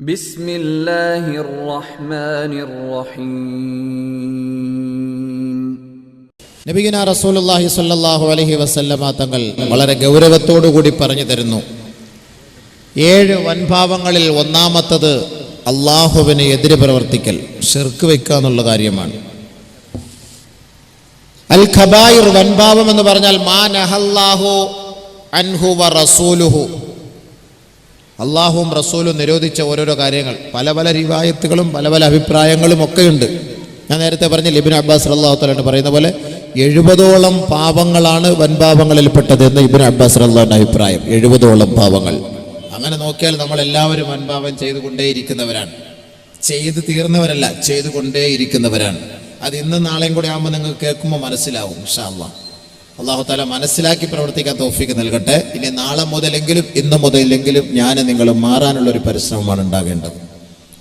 ബിസ്മില്ലാഹിർ റഹ്മാനിർ റഹീം റസൂലുള്ളാഹി സ്വല്ലല്ലാഹു അലൈഹി വസല്ലമ തങ്ങൾ വളരെ കൂടി പറഞ്ഞു തരുന്നു. ഏഴ് വൻഭാവങ്ങളിൽ ഒന്നാമത്തത് അള്ളാഹുവിന് എതിര് പ്രവർത്തിക്കൽ ഷിർക്ക് വെക്കുക എന്നുള്ള കാര്യമാണ്. അൽ ഖബായിർ വൻഭാവം എന്ന് പറഞ്ഞാൽ മാ അൻഹു വ റസൂലുഹു. അള്ളാഹുവും റസൂലും നിരോധിച്ച ഓരോരോ കാര്യങ്ങൾ. പല പല റിവായത്തുകളും പല പല അഭിപ്രായങ്ങളും ഒക്കെയുണ്ട്. ഞാൻ നേരത്തെ പറഞ്ഞ ലിബിൻ അബ്ബാസ് അള്ളാഹു പറയുന്ന പോലെ എഴുപതോളം പാപങ്ങളാണ് വൻപാപങ്ങളിൽപ്പെട്ടത് എന്ന് ഇബിൻ അബ്ബാസ് അള്ളാഹുന്റെ അഭിപ്രായം. എഴുപതോളം പാപങ്ങൾ. അങ്ങനെ നോക്കിയാൽ നമ്മൾ എല്ലാവരും വൻപാപം ചെയ്തുകൊണ്ടേയിരിക്കുന്നവരാണ്. ചെയ്ത് തീർന്നവരല്ല ചെയ്തുകൊണ്ടേയിരിക്കുന്നവരാണ്. അത് ഇന്നും നാളെയും കൂടെ ആകുമ്പോൾ നിങ്ങൾ കേൾക്കുമ്പോൾ മനസ്സിലാവും ഇൻഷാ അള്ളാഹ് അള്ളാഹു താല മനസ്സിലാക്കി പ്രവർത്തിക്കാൻ തോഫിക്ക് നൽകട്ടെ. ഇനി നാളെ മുതലെങ്കിലും ഇന്ന് മുതലെങ്കിലും ഞാൻ നിങ്ങൾ മാറാനുള്ള ഒരു പരിശ്രമമാണ് ഉണ്ടാകേണ്ടത്.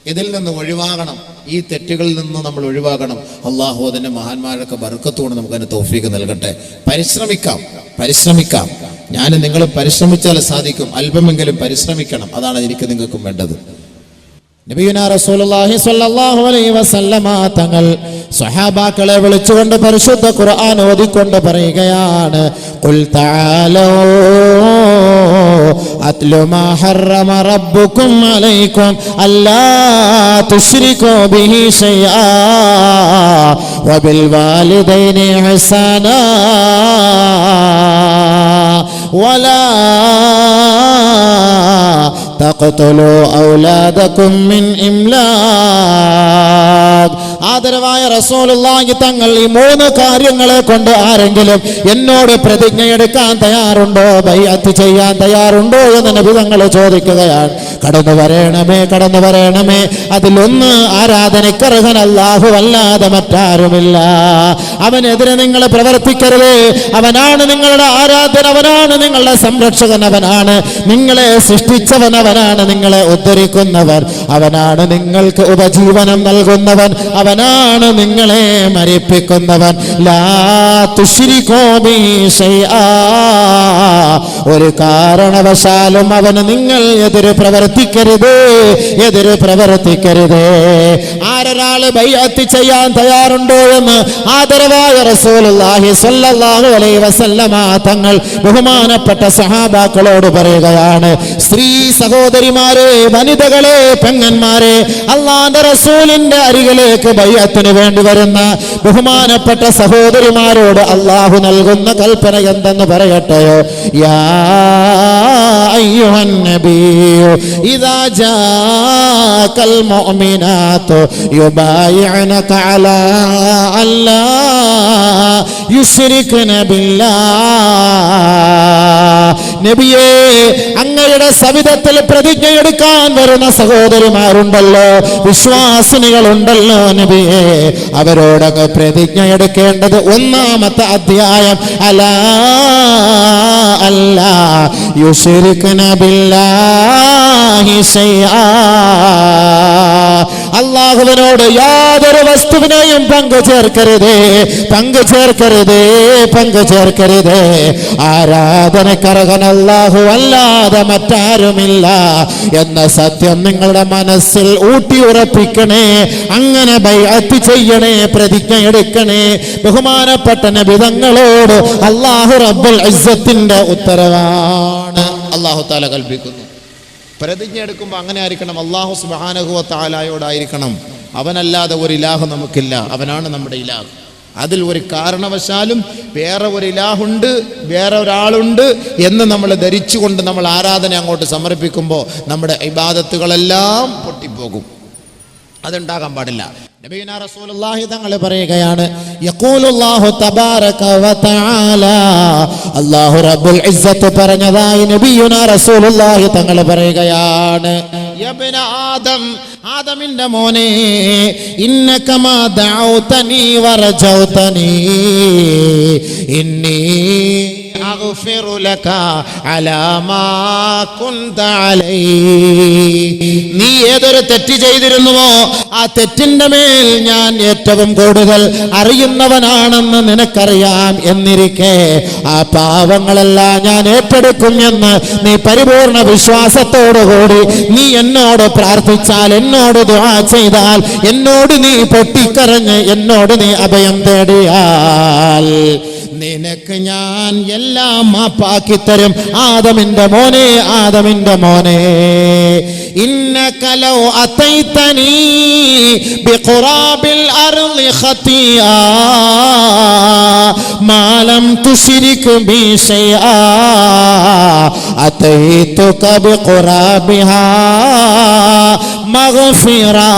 ഇതിൽ നിന്ന് ഒഴിവാകണം. ഈ തെറ്റുകളിൽ നിന്ന് നമ്മൾ ഒഴിവാകണം. അള്ളാഹു അതിന്റെ മഹാന്മാരൊക്കെ നമുക്ക് അതിന് തോഫിക്ക് നൽകട്ടെ. പരിശ്രമിക്കാം. പരിശ്രമിക്കാം. ഞാൻ നിങ്ങൾ പരിശ്രമിച്ചാൽ സാധിക്കും. അല്പമെങ്കിലും പരിശ്രമിക്കണം. അതാണ് എനിക്ക് നിങ്ങൾക്കും വേണ്ടത്. നബിയുന റസൂലുള്ളാഹി സ്വല്ലല്ലാഹു അലൈഹി വസല്ലമ തങ്ങൾ സ്വഹാബാക്കളെ വിളിച്ചുകൊണ്ട് പരിശുദ്ധ ഖുർആൻ ഓതിക്കൊണ്ട് പറയുകയാണ് ഖുൽ തആലൂ അത്ലു മാ ഹറമ റബ്ബുക്കും അലൈക്കും അല്ലാ തുശ്രികൂ ബിഹി ശൈആ വബിൽ വാലിദൈനി ഇഹ്സാനാ ولا തഖ്തുലു ഔലാദകും മിൻ ഇംലാഖ്. ആദരവായ റസൂലുള്ളാഹി തങ്ങൾ ഈ മൂന്ന് കാര്യങ്ങളെ കൊണ്ട് ആരെങ്കിലും എന്നോട് പ്രതിജ്ഞ എടുക്കാൻ തയ്യാറുണ്ടോ? ബൈഅത്ത് ചെയ്യാൻ തയ്യാറുണ്ടോ എന്ന് നബി തങ്ങൾ ചോദിക്കുകയാണ്. കടന്നു വരണമേ കടന്നു വരണമേ. അതിലൊന്ന് ആരാധനക്കർഹൻ അല്ലാഹു അല്ലാതെ മറ്റാരുമില്ല. അവനെതിരെ നിങ്ങൾ പ്രവർത്തിക്കരുത്. അവനാണ് നിങ്ങളുടെ ആരാധന അവനാണ് നിങ്ങളുടെ സംരക്ഷകൻ അവനാണ് നിങ്ങളെ സൃഷ്ടിച്ചവൻ അവനാണ് നിങ്ങളെ ഉദ്ധരിക്കുന്നവൻ അവനാണ് നിങ്ങൾക്ക് ഉപജീവനം നൽകുന്നവൻ. അവനാണ് നിങ്ങളെ മരിപ്പിക്കുന്നവൻ. ലാ ഒരു കാരണവശാലും അവന് നിങ്ങൾ എതിര് പ്രവർത്തിക്കരുത്. എതിര് പ്രവർത്തിക്കരുത്. ആരൊരാൾ ബൈഅത്ത് ചെയ്യാൻ തയ്യാറുണ്ടോ എന്ന് ആദരവായ റസൂലുള്ളാഹി സ്വല്ലല്ലാഹു അലൈഹി വസല്ലമ തങ്ങൾ ബഹുമാനപ്പെട്ട സഹാബാക്കളോട് പറയുകയാണ്. സ്ത്രീ സഹോദരിമാരെ വനിതകളെ പെങ്ങന്മാരെ അള്ളാന്റെ റസൂലിന്റെ അരികിലേക്ക് ബയ്യത്തിന് വേണ്ടി വരുന്ന ബഹുമാനപ്പെട്ട സഹോദരിമാരോട് അള്ളാഹു നൽകുന്ന കൽപ്പന എന്തെന്ന് പറയട്ടെയോ? യാ നബിയു മുഅ്മിനാത്തു നബിയേ അങ്ങയുടെ സവിധത്തിൽ പ്രതിജ്ഞ എടുക്കാൻ വരുന്ന സഹോദരിമാരുണ്ടല്ലോ. വിശ്വാസിനികളുണ്ടല്ലോ നബിയേ. അവരോടങ്ങ് പ്രതിജ്ഞ എടുക്കേണ്ടത് ഒന്നാമത്തെ അധ്യായം. അല അല്ല യുശ്രിക്ന ബില്ലാഹി ശൈആ. അള്ളാഹുവിനോട് യാതൊരു വസ്തുവിനെയും പങ്കു ചേർക്കരുതേ പങ്കു ചേർക്കരുതേ പങ്കു ചേർക്കരുതേ. ആരാധനക്കറകൻ അല്ലാഹു അല്ലാതെ മറ്റാരുമില്ല എന്ന സത്യം നിങ്ങളുടെ മനസ്സിൽ ഊട്ടി ഉറപ്പിക്കണേ അങ്ങനെ ബൈഅത്ത് ചെയ്യണേ പ്രതിജ്ഞ എടുക്കണേ. ബഹുമാനപ്പെട്ട നബിതങ്ങളോട് അള്ളാഹു റബ്ബുൽ ഇസ്സത്തിന്റെ ഉത്തരവാണ്. അള്ളാഹു താല കൽപ്പിക്കുന്നു. പ്രതിജ്ഞ എടുക്കുമ്പോൾ അങ്ങനെ ആയിരിക്കണം. അള്ളാഹു സുബാനഹുവ താലായോടായിരിക്കണം അവനല്ലാതെ ഒരു ഇലാഹ് നമുക്കില്ല. അവനാണ് നമ്മുടെ ഇലാഹ്. അതിൽ ഒരു കാരണവശാലും വേറെ ഒരു ഇലാഹുണ്ട് വേറെ ഒരാളുണ്ട് എന്ന് നമ്മൾ ധരിച്ചുകൊണ്ട് നമ്മൾ ആരാധന അങ്ങോട്ട് സമർപ്പിക്കുമ്പോൾ നമ്മുടെ ഇബാദത്തുകളെല്ലാം പൊട്ടിപ്പോകും. അതുണ്ടാകാൻ പാടില്ല. നബിയുനാ റസൂലുള്ളാഹി തങ്ങൾ പറയുകയാണ് യഖൂലുല്ലാഹു തബാരക വ തആല. അല്ലാഹു റബ്ബുൽ ഇസ്സത്ത് പറഞ്ഞതായി നബിയുനാ റസൂലുള്ളാഹി തങ്ങൾ പറയുകയാണ് യബ്ന ആദം ആദമിന്റെ മോനെ ഇന്നകമാ ദഅൗതനി വറജൗതനി ഇന്നി يغفر لك على ما كنت عليه നീ ഏതൊരു തെറ്റ് ചെയ്തിരുന്നുവോ ആ തെറ്റിന്റെ മേൽ ഞാൻ ഏറ്റവും കൂടുതൽ അറിയുന്നവനാണെന്ന് നിനക്കറിയാം എന്നിരിക്കെ ആ പാവങ്ങളെല്ലാം ഞാൻ ഏറ്റെടുക്കും എന്ന് നീ പരിപൂർണ വിശ്വാസത്തോടുകൂടി നീ എന്നോട് പ്രാർത്ഥിച്ചാൽ എന്നോട് ദുആ ചെയ്താൽ എന്നോട് നീ പൊട്ടിക്കരഞ്ഞ് എന്നോട് നീ അഭയം തേടിയാൽ നിനക്ക് ഞാൻ എല്ലാം മാപ്പാക്കി തരും ആദമിന്റെ മോനെ ആദമിന്റെ മോനെ. ഇന്നകലോ അത്തൈതനീ ബിഖുറാബിൽ അർളി ഖതിയാ മാലം തുശ്രിക് ബി ശൈആ അതൈതുക ബിഖുറാബിഹാ മഗ്ഫിറാ.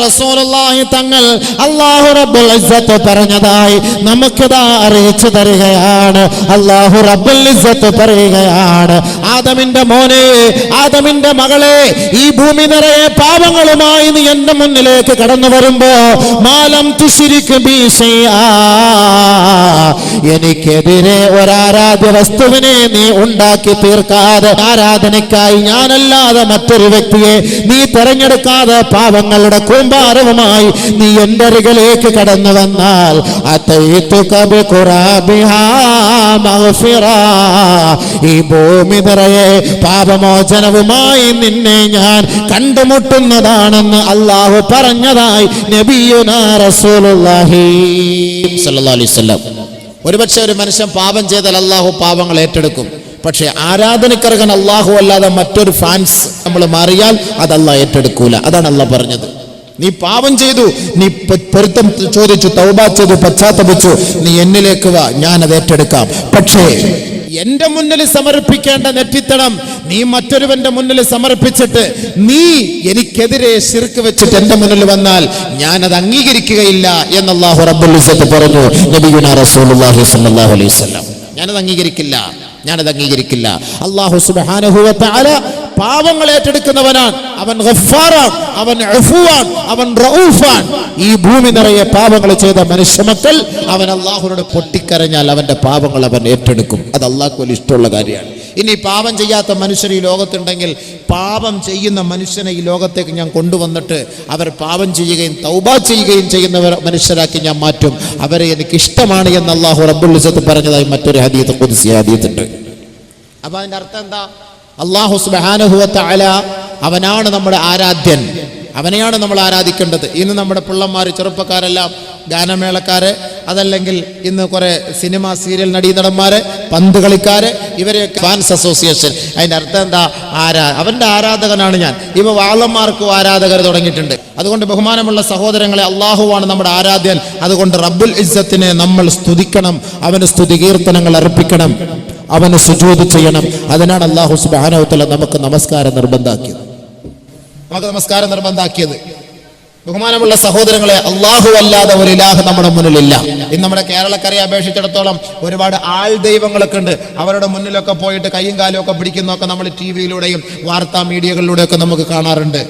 റസൂലുള്ളാഹി തങ്ങൾ അല്ലാഹു റബ്ബുൽ പറഞ്ഞതായി നമുക്കിതാ അറിയിച്ചു തരികയാണ്. അല്ലാഹു റബ്ബുൽ പറയുകയാണ് ആദമിന്റെ മോനെ ആദമിന്റെ മകളെ ഈ ഭൂമി നിറയെ പാപങ്ങളുമായി നീ എന്റെ മുന്നിലേക്ക് കടന്നു വരുമ്പോ മാലം തുശിരിക്ക് എനിക്കെതിരെ ഒരാരാധ്യ വസ്തുവിനെ നീ ഉണ്ടാക്കി തീർക്കാതെ ആരാധനയ്ക്കായി ഞാനല്ലാതെ മറ്റൊരു വ്യക്തിയെ നീ തെരഞ്ഞെടുക്കാതെ പാവങ്ങളുടെ കൂമ്പാരവുമായി നീ എന്റെ അരികിലേക്ക് കടന്നു വന്നാൽ. ഈ ഭൂമി നിറയെ പാപമോചനവുമായി നിന്നെ ഞാൻ കണ്ടുമുട്ടുന്നതാണെന്ന് അള്ളാഹു പറഞ്ഞതായി ഒരുപക്ഷെ ഒരു മനുഷ്യൻ പാപം ചെയ്താൽ അള്ളാഹു പാപങ്ങൾ ഏറ്റെടുക്കും. പക്ഷെ ആരാധനക്കറകൻ അള്ളാഹു അല്ലാതെ മറ്റൊരു ഫാൻസ് നമ്മൾ മാറിയാൽ അതല്ല ഏറ്റെടുക്കൂല. അതാണ് അല്ല പറഞ്ഞത്. നീ പാപം ചെയ്തു. നീ പൊരുത്തം ചോദിച്ചു തൗബ ചെയ്തു പശ്ചാത്തപിച്ചു. നീ എന്നിലേക്ക് വാ ഞാൻ അത് ഏറ്റെടുക്കാം. പക്ഷേ എന്റെ മുന്നിൽ സമർപ്പിക്കേണ്ട നെറ്റിത്തടം നീ മറ്റൊരുവന്റെ മുന്നിൽ സമർപ്പിച്ചിട്ട് നീ എനിക്കെതിരെ ശിർക്ക് വെച്ചിട്ട് എന്റെ മുന്നിൽ വന്നാൽ ഞാൻ അത് അംഗീകരിക്കുകയില്ല എന്ന് റബ്ബുൽ ഇസ്സത്ത് പറഞ്ഞു. നബിയുനാ റസൂലുള്ളാഹി സ്വല്ലല്ലാഹു അലൈഹി വസല്ലം. ഞാനത് അംഗീകരിക്കില്ല. ഞാനത് അംഗീകരിക്കില്ല. അള്ളാഹു സുബ്ഹാനഹു വ തആല പാവങ്ങൾ ഏറ്റെടുക്കുന്നവനാണ്. അവൻ ഗഫാറാൻ അവൻ അഫുവാൻ അവൻ റഊഫാൻ ഈ ഭൂമി നിറയെ പാപങ്ങൾ ചെയ്ത മനുഷ്യ മക്കൾ അവൻ അള്ളാഹുനോട് പൊട്ടിക്കരഞ്ഞാൽ അവന്റെ പാപങ്ങൾ അവൻ ഏറ്റെടുക്കും. അത് അള്ളാഹ്ക്ക് വലിയ ഇഷ്ടമുള്ള കാര്യമാണ്. ഇനി പാപം ചെയ്യാത്ത മനുഷ്യർ ഈ ലോകത്തുണ്ടെങ്കിൽ പാപം ചെയ്യുന്ന മനുഷ്യനെ ഈ ലോകത്തേക്ക് ഞാൻ കൊണ്ടുവന്നിട്ട് അവർ പാപം ചെയ്യുകയും തൗബ ചെയ്യുകയും ചെയ്യുന്നവർ മനുഷ്യരാക്കി ഞാൻ മാറ്റും. അവരെ എനിക്ക് ഇഷ്ടമാണ് എന്ന് അള്ളാഹു റബ്ബുൽ പറഞ്ഞതായി മറ്റൊരു ഹദീത്ത് കുതിസി ഹദീത്തുണ്ട്. അപ്പൊ അതിന്റെ അർത്ഥം എന്താ? അള്ളാഹു സുബാനുഹുവത്ത അല അവനാണ് നമ്മുടെ ആരാധ്യൻ. അവനെയാണ് നമ്മൾ ആരാധിക്കേണ്ടത്. ഇന്ന് നമ്മുടെ പിള്ളന്മാർ ചെറുപ്പക്കാരെല്ലാം ഗാനമേളക്കാര് അതല്ലെങ്കിൽ ഇന്ന് കുറെ സിനിമ സീരിയൽ നടീനടന്മാര് പന്ത് കളിക്കാര് ഇവരെയൊക്കെ ഫാൻസ് അസോസിയേഷൻ അതിന്റെ അർത്ഥം എന്താ? ആരാ? അവന്റെ ആരാധകനാണ് ഞാൻ. ഇവ വാളന്മാർക്കും ആരാധകർ തുടങ്ങിയിട്ടുണ്ട്. അതുകൊണ്ട് ബഹുമാനമുള്ള സഹോദരങ്ങളെ അള്ളാഹുവാണ് നമ്മുടെ ആരാധ്യൻ. അതുകൊണ്ട് റബ്ബുൽ ഇസ്സത്തിനെ നമ്മൾ സ്തുതിക്കണം. അവന് സ്തുതി കീർത്തനങ്ങൾ അർപ്പിക്കണം. അവന് സുജൂത് ചെയ്യണം. അതിനാണ് അള്ളാഹു സുബാനവത്തല നമുക്ക് നമസ്കാരം നിർബന്ധാക്കിയത്. നമുക്ക് നമസ്കാരം നിർബന്ധാക്കിയത്. ബഹുമാനമുള്ള സഹോദരങ്ങളെ അള്ളാഹു അല്ലാതെ ഒരു ഇലാഹ് നമ്മുടെ മുന്നിലില്ല. ഇന്ന് നമ്മുടെ കേരളക്കരയെ അപേക്ഷിച്ചിടത്തോളം ഒരുപാട് ആൾ ദൈവങ്ങളൊക്കെ ഉണ്ട്. അവരുടെ മുന്നിലൊക്കെ പോയിട്ട് കൈയും കാലും ഒക്കെ പിടിക്കുന്നൊക്കെ നമ്മൾ ടി വിയിലൂടെയും വാർത്താ മീഡിയകളിലൂടെയൊക്കെ നമുക്ക് കാണാറുണ്ട്.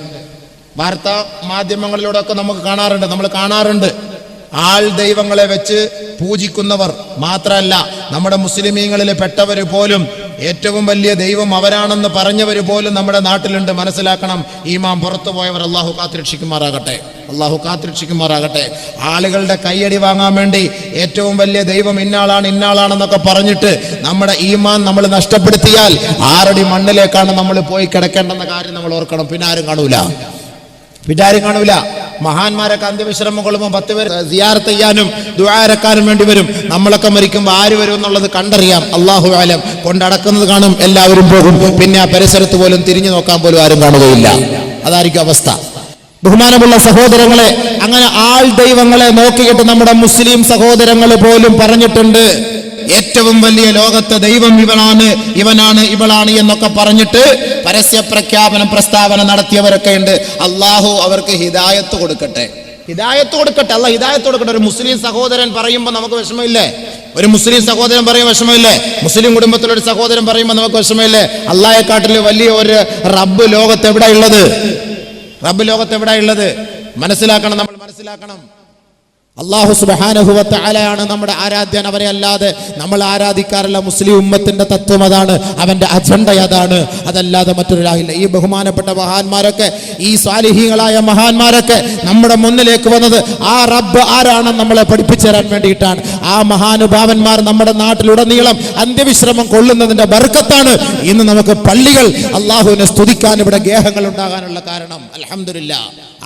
വാർത്താ മാധ്യമങ്ങളിലൂടെ ഒക്കെ നമുക്ക് കാണാറുണ്ട്. നമ്മൾ കാണാറുണ്ട്. ആൾ ദൈവങ്ങളെ വെച്ച് പൂജിക്കുന്നവർ മാത്രമല്ല നമ്മുടെ മുസ്ലിമീങ്ങളിൽ പെട്ടവർ പോലും ഏറ്റവും വലിയ ദൈവം അവരാണെന്ന് പറഞ്ഞവർ പോലും നമ്മുടെ നാട്ടിലുണ്ട്. മനസ്സിലാക്കണം ഈമാം പുറത്തു പോയവർ അള്ളാഹു കാത്തിരക്ഷിക്കുമാറാകട്ടെ. അള്ളാഹു കാത്തിരക്ഷിക്കുമാറാകട്ടെ. ആളുകളുടെ കൈയടി വാങ്ങാൻ വേണ്ടി ഏറ്റവും വലിയ ദൈവം ഇന്നാളാണ് ഇന്നാളാണെന്നൊക്കെ പറഞ്ഞിട്ട് നമ്മുടെ ഈമാൻ നമ്മൾ നഷ്ടപ്പെടുത്തിയാൽ ആറടി മണ്ണിലേക്കാണ് നമ്മൾ പോയി കിടക്കേണ്ടെന്ന കാര്യം നമ്മൾ ഓർക്കണം. പിന്നെ ആരും കാണൂല. പിന്നെ ആരും കാണൂല. മഹാന്മാരൊക്കെ അന്ത്യവിശ്രമം കൊള്ളുമ്പോൾ പത്ത് പേർ സിയാർത്ത് ചെയ്യാനും ദുആരക്കാനും വേണ്ടി വരും. നമ്മളൊക്കെ മരിക്കുമ്പോൾ ആര് വരും എന്നുള്ളത് കണ്ടറിയാം. അള്ളാഹു ആലം കൊണ്ടടക്കുന്നത് കാണും എല്ലാവരും പോകും. പിന്നെ ആ പരിസരത്ത് പോലും തിരിഞ്ഞു നോക്കാൻ പോലും ആരും കാണുകയില്ല. അതായിരിക്കും അവസ്ഥ. ബഹുമാനമുള്ള സഹോദരങ്ങളെ അങ്ങനെ ആൾ ദൈവങ്ങളെ നോക്കിയിട്ട് നമ്മുടെ മുസ്ലിം സഹോദരങ്ങൾ പോലും പറഞ്ഞിട്ടുണ്ട്. ഏറ്റവും വലിയ ലോകത്തെ ദൈവം ഇവനാണ് ഇവനാണ് ഇവളാണ് എന്നൊക്കെ പറഞ്ഞിട്ട് പരസ്യ പ്രഖ്യാപനം പ്രസ്താവന നടത്തിയവരൊക്കെ ഉണ്ട്. അള്ളാഹു അവർക്ക് ഹിദായത്ത് കൊടുക്കട്ടെ. ഹിദായത്ത് കൊടുക്കട്ടെ. അല്ല ഹിദായത്ത് കൊടുക്കട്ടെ. ഒരു മുസ്ലിം സഹോദരൻ പറയുമ്പോൾ നമുക്ക് വിഷമമില്ലേ? ഒരു മുസ്ലിം സഹോദരൻ പറയുമ്പോൾ വിഷമമില്ലേ? മുസ്ലിം കുടുംബത്തിലൊരു സഹോദരൻ പറയുമ്പോൾ നമുക്ക് വിഷമമില്ലേ? അള്ളാഹെക്കാട്ടിൽ വലിയ ഒരു റബ്ബ് ലോകത്ത് എവിടെ ഉള്ളത്? റബ്ബ് ലോകത്ത് എവിടെ ഉള്ളത്? മനസ്സിലാക്കണം നമ്മൾ മനസ്സിലാക്കണം. അള്ളാഹു സുബാനുഭവത്തെ ആലയാണ് നമ്മുടെ ആരാധ്യൻ അവരെ അല്ലാതെ നമ്മൾ ആരാധിക്കാറില്ല. മുസ്ലിം ഉമ്മത്തിന്റെ തത്വം അതാണ് അവന്റെ അജണ്ട അതാണ്. അതല്ലാതെ മറ്റൊരാളില്ല. ഈ ബഹുമാനപ്പെട്ട മഹാന്മാരൊക്കെ ഈ സ്വാലിഹീങ്ങളായ മഹാന്മാരൊക്കെ നമ്മുടെ മുന്നിലേക്ക് വന്നത് ആ റബ്ബ് ആരാണെന്ന് നമ്മളെ പഠിപ്പിച്ചു തരാൻ വേണ്ടിയിട്ടാണ്. ആ മഹാനുഭാവന്മാർ നമ്മുടെ നാട്ടിലുടനീളം അന്ത്യവിശ്രമം കൊള്ളുന്നതിന്റെ ബർക്കത്താണ്. ഇന്ന് നമുക്ക് പള്ളികൾ അള്ളാഹുവിനെ സ്തുതിക്കാൻ ഇവിടെ ഗേഹങ്ങൾ ഉണ്ടാകാനുള്ള കാരണം. അലഹമില്ല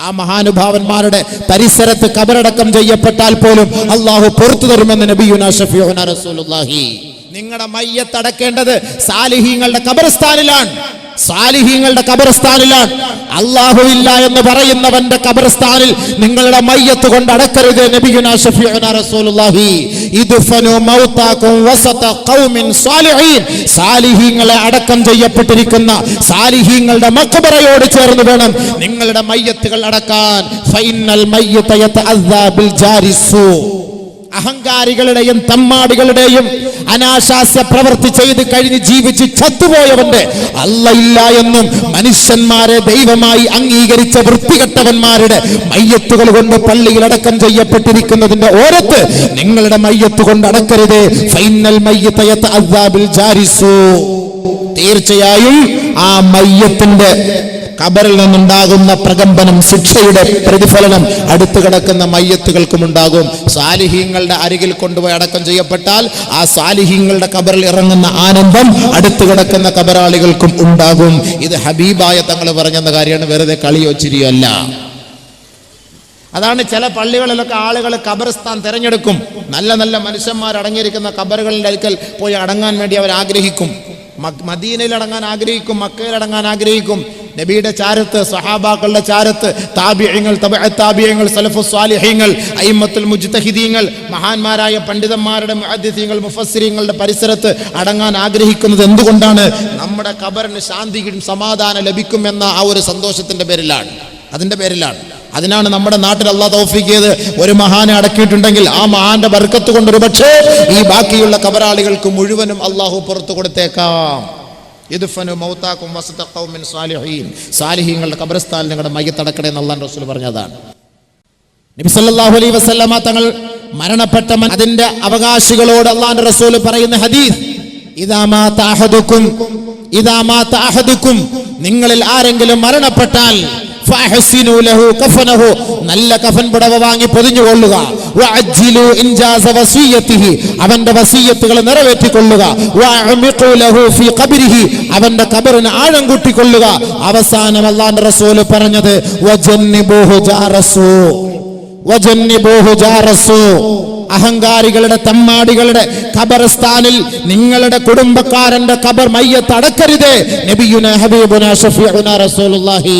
ആ മഹാനുഭാവന്മാരുടെ പരിസരത്ത് കബറടക്കം ചെയ്യപ്പെട്ടാൽ പോലും അള്ളാഹു പുറത്തു തരുമെന്ന് നബിയുന ഷഫിയുന റസൂലുള്ളാഹി. നിങ്ങളുടെ മയ്യത്തടക്കേണ്ടത് സാലിഹീങ്ങളുടെ കബർസ്ഥാനിലാണ്. സാലിഹീങ്ങളുടെ കബർസ്ഥാനിലാണ് അള്ളാഹു ഇല്ല എന്ന് പറയുന്നവന്റെ കബർസ്ഥാനിൽ നിങ്ങളുടെ മയ്യത്ത് കൊണ്ട് അടക്കരുത് നബിയുന റസൂലുള്ളാഹി. വസത ഖൗമിൻ സാലിഹീൻ. സാലിഹീങ്ങളെ അടക്കം ചെയ്യപ്പെട്ടിരിക്കുന്ന സാലിഹീങ്ങളുടെ മക്ബറയോട് ചേർന്ന് വേണം നിങ്ങളുടെ മയ്യത്തുകൾ അടക്കാൻ. ഫൈനൽ മയ്യത യതഅദ്ദാ അഹങ്കാരികളുടെയും തമ്മാടികളുടെയും അനാശാസ്യ പ്രവൃത്തി ചെയ്ത് കഴിഞ്ഞ് ജീവിച്ച് ചത്തുപോയവന്റെ അല്ല ഇല്ല എന്നും മനുഷ്യന്മാരെ ദൈവമായി അംഗീകരിച്ച വൃത്തികെട്ടവന്മാരുടെ മയ്യത്തുകൾ കൊണ്ട് പള്ളിയിൽ അടക്കം ചെയ്യപ്പെട്ടിരിക്കുന്നതിന്റെ ഓരത്ത് നിങ്ങളുടെ മയ്യത്ത് കൊണ്ട് അടക്കരുത്. ഫൈനൽ മയ്യത്തയത്ത് അസാബിൽ ജാരിസു. തീർച്ചയായും ആ മയ്യത്തിന്റെ കബറിൽ നിന്നുണ്ടാകുന്ന പ്രകമ്പനം ശിക്ഷയുടെ പ്രതിഫലനം അടുത്തു കിടക്കുന്ന മയ്യത്തുകൾക്കും ഉണ്ടാകും. സാലിഹീങ്ങളുടെ അരികിൽ കൊണ്ടുപോയി അടക്കം ചെയ്യപ്പെട്ടാൽ ആ സാലിഹീങ്ങളുടെ കബറിൽ ഇറങ്ങുന്ന ആനന്ദം അടുത്തു കിടക്കുന്ന കബറാളികൾക്കും ഉണ്ടാകും. ഇത് ഹബീബായ തങ്ങൾ പറഞ്ഞെന്ന കാര്യമാണ്. വെറുതെ കളിയോ ചിരിയോ അല്ല. അതാണ് ചില പള്ളികളിലൊക്കെ ആളുകൾ ഖബർസ്ഥാൻ തിരഞ്ഞെടുക്കും. നല്ല നല്ല മനുഷ്യന്മാർ അടങ്ങിയിരിക്കുന്ന ഖബറുകളുടെ അടുക്കൽ പോയി അടങ്ങാൻ വേണ്ടി അവർ ആഗ്രഹിക്കും. മദീനയിൽ അടങ്ങാൻ ആഗ്രഹിക്കും മക്കയിൽ അടങ്ങാൻ ആഗ്രഹിക്കും. നബിയുടെ ചാരത്ത് സഹാബാക്കളുടെ ചാരത്ത് താബിയങ്ങൾ താബിയങ്ങൾ സലഫു സ്വാലിഹ്യങ്ങൾ അയിമത്തുൽ മുജ്തഹിദീങ്ങൾ മഹാന്മാരായ പണ്ഡിതന്മാരുടെ മുഹദ്ദിസീങ്ങൾ മുഫസ്രീങ്ങളുടെ പരിസരത്ത് അടങ്ങാൻ ആഗ്രഹിക്കുന്നത് എന്തുകൊണ്ടാണ്? നമ്മുടെ ഖബറിന് ശാന്തിയും സമാധാനം ലഭിക്കും എന്ന ആ ഒരു സന്തോഷത്തിന്റെ പേരിലാണ്. അതിന്റെ പേരിലാണ്. അതിനാണ് നമ്മുടെ നാട്ടിൽ അള്ളാഹ് തൗഫീഖ് ചെയ്ത് ഒരു മഹാനെ അടക്കിയിട്ടുണ്ടെങ്കിൽ ആ മഹാന്റെ ബർക്കത്ത് കൊണ്ടൊരു പക്ഷേ ഈ ബാക്കിയുള്ള കബറാളികൾക്ക് മുഴുവനും അള്ളാഹു പുറത്തു കൊടുത്തേക്കാം. ഇദ്ഫനു മൗതാക്കും വസത ഖൗമിൻ സാലിഹീൻ. സാലിഹീങ്ങളുടെ കബർസ്ഥാനിൽ നിങ്ങളുടെ മയ്യത്തടക്കടേ എന്ന് അള്ളാഹ് റസൂൽ പറഞ്ഞതാണ്. നബി സല്ലല്ലാഹു അലൈഹി വസല്ലമ തങ്ങൾ മരണപ്പെട്ട അതിന്റെ അവകാശികളോട് അല്ലാഹു റസൂൽ പറയുന്ന ഹദീസ് ഇദാ മാത അഹദുക്കും ഇദാ മാത അഹദുക്കും നിങ്ങളിൽ ആരെങ്കിലും മരണപ്പെട്ടാൽ നല്ല കഫൻ പുടവ വാങ്ങി പൊതിഞ്ഞുകൊള്ളുക. അവന്റെ വസിയത്തുകൾ നിറവേറ്റിക്കൊള്ളുക. അവന്റെ ഖബറിന് ആഴം കൂട്ടിക്കൊള്ളുക. അവസാനം അള്ളാഹുന്റെ റസൂൽ പറഞ്ഞത് അഹങ്കാരികളുടെ തമ്മാടികളുടെ ഖബർസ്ഥാനിൽ നിങ്ങളുടെ കുടുംബക്കാരന്റെ ഖബർ മയ്യത്ത് അടക്കരുത്. നബിയുന ഹബീബുന ഷഫീഉന റസൂലുള്ളാഹി.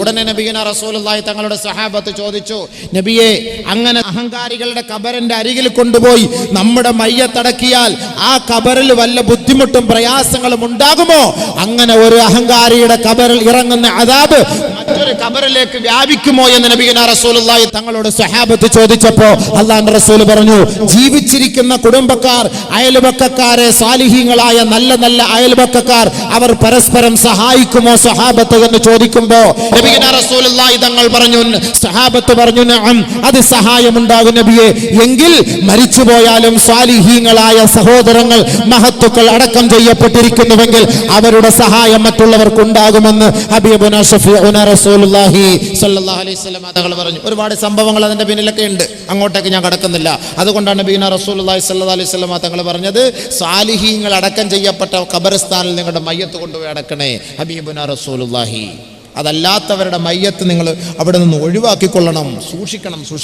ഉടനെ നബിയുന റസൂലുള്ളാഹി തങ്ങളുടെ സഹാബത്ത് ചോദിച്ചു നബിയെ അങ്ങനെ അഹങ്കാരികളുടെ ഖബറിന്റെ അരികിൽ കൊണ്ടുപോയി നമ്മുടെ മയ്യത്തടക്കിയാൽ ആ ഖബറിൽ വല്ല ബുദ്ധിമുട്ടും പ്രയാസങ്ങളും ഉണ്ടാകുമോ? അങ്ങനെ ഒരു അഹങ്കാരിയുടെ ഖബറിൽ ഇറങ്ങുന്ന അതാബ് മറ്റൊരു ഖബറിലേക്ക് വ്യാപിക്കുമോ എന്ന് നബിയുന റസൂലുള്ളാഹി തങ്ങളോട് സഹാബത്ത് ചോദിച്ചപ്പോൾ അള്ളാഹുന്റെ റസൂൽ പറഞ്ഞു ജീവിച്ചിരിക്കുന്ന കുടുംബക്കാർ അയൽപക്കക്കാരെ സാലിഹീങ്ങളായ നല്ല നല്ല അയൽപക്കക്കാർ അവർ പരസ്പരം സഹായിക്കുമോ സഹാബത്ത് എന്ന് ചോദിക്കുമ്പോ തങ്ങൾ പറഞ്ഞു സഹാബത്ത് പറഞ്ഞു അത് സഹായമുണ്ടാകും നബിയെ. എങ്കിൽ മരിച്ചുപോയാലും സാലിഹീങ്ങളായ സഹോദരങ്ങൾ മഹത്തുക്കൾ അടക്കം ചെയ്യപ്പെട്ടിരിക്കുന്നുവെങ്കിൽ അവരുടെ സഹായം മറ്റുള്ളവർക്ക് ഉണ്ടാകുമെന്ന് ഹബീബുന ഷഫീഉന റസൂലുള്ളാഹി അലൈഹി വസല്ലം തങ്ങൾ പറഞ്ഞു. ഒരുപാട് സംഭവങ്ങൾ അതിന്റെ പിന്നിലൊക്കെ ഉണ്ട്. അങ്ങോട്ടേക്ക് ഞാൻ കടക്കുന്നില്ല. അതുകൊണ്ടാണ് നബീന റസൂലുള്ളാഹി സല്ലാ അലൈഹി വസല്ലം തങ്ങൾ പറഞ്ഞത് സാലിഹീങ്ങൾ അടക്കം ചെയ്യപ്പെട്ട ഖബർസ്ഥാനിൽ നിങ്ങളുടെ മയ്യത്ത് കൊണ്ടുപോയി അടക്കണേ ഹബീബുന റസൂലുള്ളാഹി. അതല്ലാത്തവരുടെ മയ്യത്ത് നിങ്ങൾ അവിടെ നിന്ന് ഒഴിവാക്കിക്കൊള്ളണം സൂക്ഷിക്കണം സൂക്ഷിക്കണം.